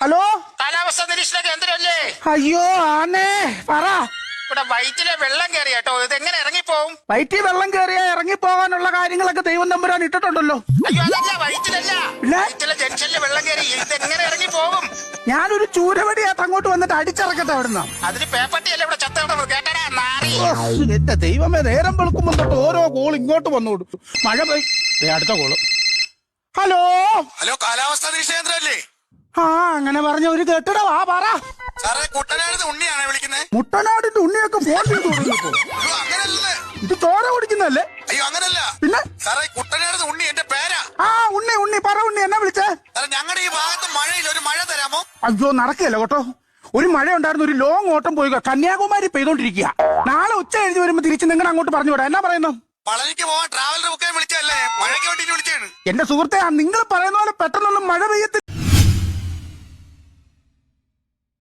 Hello? കാലാവസ്ഥ നിരീക്ഷണ കേന്ദ്രമല്ലേ? അയ്യോ ആന്നേ പറ. ഇവിടെ വയറ്റിലെ വെള്ളം കയറി കേട്ടോ. ഇത് എങ്ങനെ ഇറങ്ങിപ്പോവും? വയറ്റിൽ വെള്ളം കയറിയ ഇറങ്ങി പോകാനുള്ള കാര്യങ്ങളൊക്കെ ദൈവം തമ്പുരാൻ ഇട്ടിട്ടുണ്ടല്ലോ. അയ്യോ അതല്ല വയറ്റിലല്ല. പിന്നെ? വയറ്റിലെ ജംഗ്ഷനിൽ വെള്ളം കയറി ഇത് എങ്ങനെ ഇറങ്ങിപ്പോവും? ഞാനൊരു ചൂരവടിയാത്ത അങ്ങോട്ട് വന്നിട്ട് അടിച്ചിറക്കട്ടെ അവിടുന്ന്. അതിന് പേപ്പട്ടിയല്ലേ ഇവിടെ ചത്ത കിടന്നത്? കേട്ടടാ നാറി. ഓ, എന്റെ ദൈവമേ നേരം വെളുക്കുമ്പോൾ തൊട്ട് ഓരോ കോൾ ഇങ്ങോട്ട് വന്നു കൊടുത്തു മഴ പോയി ദേ അടുത്ത കോൾ. ഹലോ? ഹലോ കാലാവസ്ഥ നിരീക്ഷണ കേന്ദ്രമല്ലേ? ആ അങ്ങനെ പറഞ്ഞ ഒരു കെട്ടിട. വാ പറ. സാറേ കുട്ടനാട് ഉണ്ണിയാണേ വിളിക്കുന്നത് മുട്ടനാടിന്റെ ഉണ്ണിയൊക്കെ ഫോൺ ചെയ്ത് അങ്ങനല്ലേ. ഇത് ചോര കുടിക്കുന്നല്ലേ അയ്യോ അങ്ങനല്ല. പിന്നെ? സാറേ കുട്ടനാട് ഉണ്ണി എന്റെ പേരാ. ആ ഉണ്ണി ഉണ്ണി പറ ഉണ്ണി എന്നാ വിളിച്ചേ? സാറേ ഞങ്ങളുടെ ഈ ഭാഗത്ത് മഴയില്ല. ഒരു മഴ തരാമോ? അയ്യോ നടക്കില്ല കേട്ടോ. ഒരു മഴ ഉണ്ടായിരുന്നു ഒരു ലോങ് ഓട്ടം പോയി. കന്യാകുമാരി പെയ്തോണ്ടിരിക്കുക. നാളെ ഉച്ച കഴിഞ്ഞ് വരുമ്പോ തിരിച്ച് നിങ്ങൾ അങ്ങോട്ട് പറഞ്ഞു വിടാം എന്നാ പറയുന്നു? പളനിക്ക് പോവാൻ ട്രാവലർ ബുക്കാൻ വിളിച്ചല്ലേ മഴയ്ക്ക് വേണ്ടി വിളിച്ചാണ് എന്റെ സുഹൃത്തെ നിങ്ങൾ പറയുന്ന പോലെ പെട്ടെന്നൊന്നും മഴ പെയ്യത്തില്ല.